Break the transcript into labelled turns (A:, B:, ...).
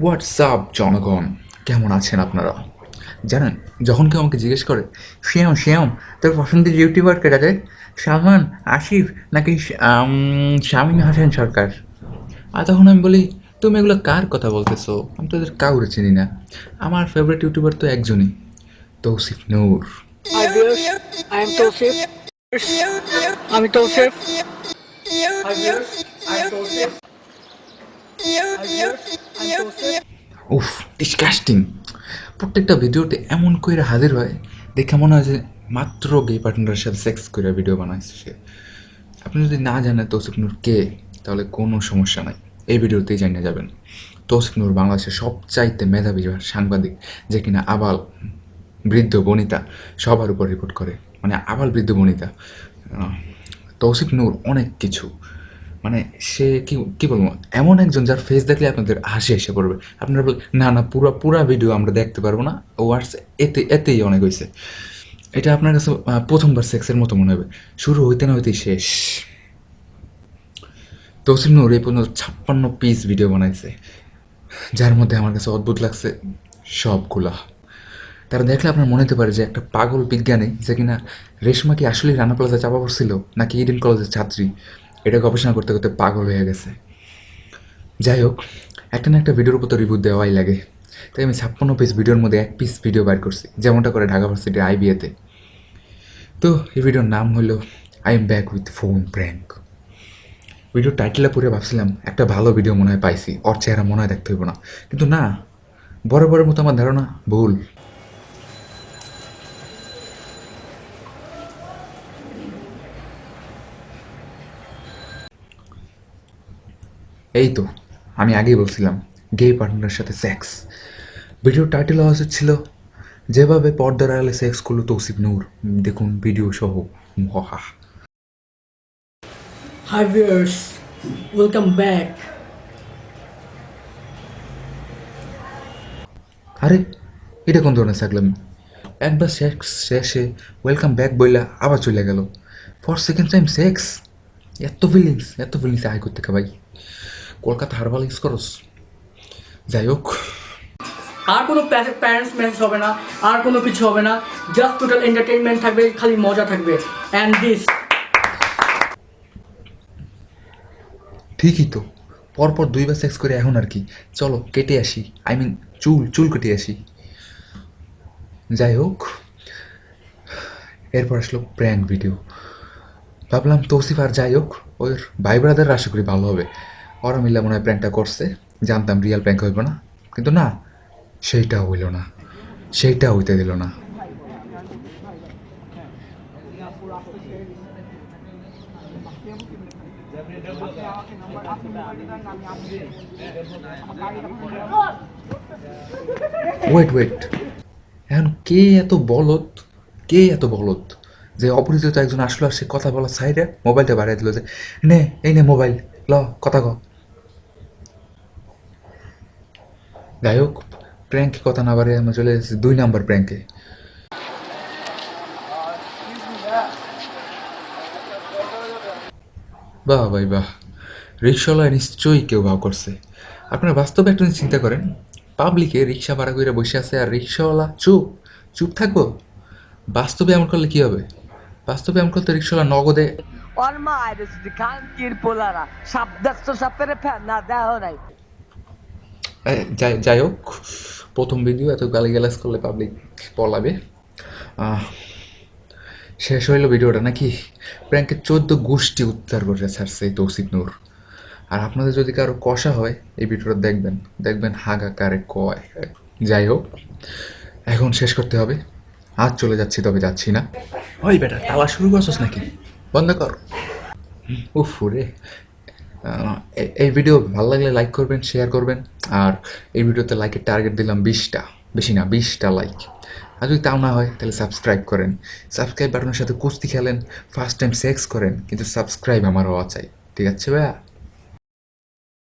A: WhatsApp জনগণ? কেমন আছেন আপনারা? জানেন যখন কেউ আমাকে জিজ্ঞেস করে শ্যাম শ্যাম তোর পছন্দের ইউটিউবার কে রে সালমান আসিফ নাকি শামীম হাসান সরকার? আর তখন আমি বলি তুমি এগুলো কার কথা বলতেছো? আমি তো এদের কাউরে চিনি না। আমার ফেভারিট ইউটিউবার তো একজনই তৌসিফ নূর.
B: আমি তৌসিফ
A: উফ ডিসকাস্টিং প্রত্যেকটা ভিডিওতে এমন করে হাজির হয়, দেখে মনে হয় যে মাত্র গে পার্টনারের সাথে সেক্স করে ভিডিও বানাইছে সে। আপনি যদি না জানেন তৌসিফ নূর কে, তাহলে কোনো সমস্যা নাই। এই ভিডিওতেই জানিয়ে যাবেন। তৌসিফ নূর বাংলাদেশের সবচাইতে মেধাবী সাংবাদিক, যে কিনা আবাল বৃদ্ধ বনিতা সবার উপর রিপোর্ট করে। মানে আবাল বৃদ্ধ বনিতা। তৌসিফ নূর অনেক কিছু। মানে সে কি কি বলব? এমন একজন যার ফেস দেখলে আপনাদের হাসি এসে পড়বে। আপনারা বল না না, পুরো পুরো ভিডিও আমরা দেখতে পারব না। ওয়ার্স এতে, এতেই অনেক হয়েছে এটা আপনার কাছে প্রথমবার সেক্সের মতো মনে হবে। শুরু হইতে না হইতেই শেষ। তৌসিফ নূর এই পর্যন্ত ছাপ্পান্ন পিস ভিডিও বানাইছে। যার মধ্যে আমার কাছে অদ্ভুত লাগছে সবগুলা। তারা দেখলে আপনার মনে হতে পারে যে একটা পাগল বিজ্ঞানী, যে কিনা রেশমা কি আসলেই রানা প্লাজা চাপা পড়ছিল, নাকি ইডেন কলেজের ছাত্রী? এটা গবেষণা করতে করতে পাগল হয়ে গেছে। যাই হোক, একটা না একটা ভিডিওর উপর তো রিভিউ দেওয়াই লাগে। তাই আমি ছাপ্পান্ন পিস ভিডিওর মধ্যে এক পিস ভিডিও বাইর করছি, যেমনটা করে ঢাকা ভার্সিটির আইবিএতে তো। এই ভিডিওর নাম হলো I am back with phone prank video টাইটেলে পড়ে ভাবছিলাম, একটা ভালো ভিডিও মনে হয় পাইছি, ওর চেহারা মনে হয় দেখতে হইব না। কিন্তু না, বরাবরের মতো আমার ধারণা ভুল। এই তো আমি আগেই বলছিলাম গে পার্টনারের সাথে সেক্স ভিডিও টাইটেল হওয়া উচিত ছিল যেভাবে পর্দার আড়ালে সেক্স করল তৌসিফ নূর। দেখুন ভিডিও সহ মহা।
B: Hi viewers, welcome back.
A: আরে এটা কোন ধরনের থাকলাম একবার সেক্স শেষে ওয়েলকাম ব্যাক বইলা আবার চলে গেল। ফর সেকেন্ড টাইম সেক্স এত ফিলিংস এত ফিলিংস আয় করতে ভাই? কলকাতা হারবাল ইউজ করস যাই হোক।
B: আর কোনো প্যারেন্টস মেসেজ হবে না আর কোনো কিছু হবে না জাস্ট টোটাল এন্টারটেইনমেন্ট থাকবে খালি মজা থাকবে। অ্যান্ড দিস
A: ঠিকই তো। পরপর দুইবার সেক্স করে এখন আর কি। চলো কেটে আসি। আই মিন চুল চুল কেটে আসি। যাই হোক। এরপর আসলো প্র্যাঙ্ক ভিডিও ভাবলাম তৌসিফ আর যাই হোক ওর ভাই ব্রাদার আশা করি ভালো হবে। ওরা মনে হয় প্র্যাঙ্কটা করছে। জানতাম রিয়েল প্র্যাঙ্ক হইব না। কিন্তু না, সেইটা হইল না। সেইটা হইতে দিল না। ওয়েট ওয়েট এখন কে এত বলদ? কে এত বলদ? যে অপরিচিত একজন আসলো আর সে কথা বলার সাইডে মোবাইলটা বাড়িয়ে দিল যে, নে, এই নে মোবাইল, ল, কথা ক। যাই হোক প্র্যাঙ্কে কথা না বাড়িয়ে আমরা চলে এসেছি দুই নাম্বার প্র্যাঙ্কে বাহ, ভাই, বাহ। রিক্সাওয়ালা নিশ্চয়ই কেউ ভাব করছে। আপনারা বাস্তবে একটা চিন্তা করেন পাবলিকে রিক্সা ভাড়া করে বসে আছে আর রিক্সাওয়ালা চুপ চুপ থাকব? বাস্তবে এমন করলে কি হবে? বাস্তবে এমন করলে রিক্সাওয়ালা নগদে
C: ওর মা আইরে যদি কানকির পোলারা সাপ সাপের ফ্যান না দেহ নাই।
A: যাই যাই হোক প্রথম ভিডিও এত গালি গালাজ করলে পাবলিক পলাবে। শেষ হইল ভিডিওটা নাকি? প্র্যাঙ্কের চোদ্দ গোষ্ঠী উদ্ধার করে ছাড়ছে এই তৌসিফ নূর। আর আপনাদের যদি কারও কষা হয় এই ভিডিওটা দেখবেন। দেখবেন হাগা কারে কয়। যাই হোক এখন শেষ করতে হবে। আজ চলে যাচ্ছি তবে যাচ্ছি না। ওই বেটা তালা শুরু করছিস নাকি? বন্ধ কর। উফ রে। এই ভিডিও ভালো লাগলে লাইক করবেন শেয়ার করবেন। আর এই ভিডিওতে লাইকের টার্গেট দিলাম বিশটা। বেশি না, বিশটা লাইক আর যদি তাও না হয়, তাহলে সাবস্ক্রাইব করেন। সাবস্ক্রাইব বাটনের সাথে কুস্তি খেলেন ফার্স্ট টাইম সেক্স করেন, কিন্তু সাবস্ক্রাইব আমার হওয়া চাই ঠিক আছে ভাইয়া?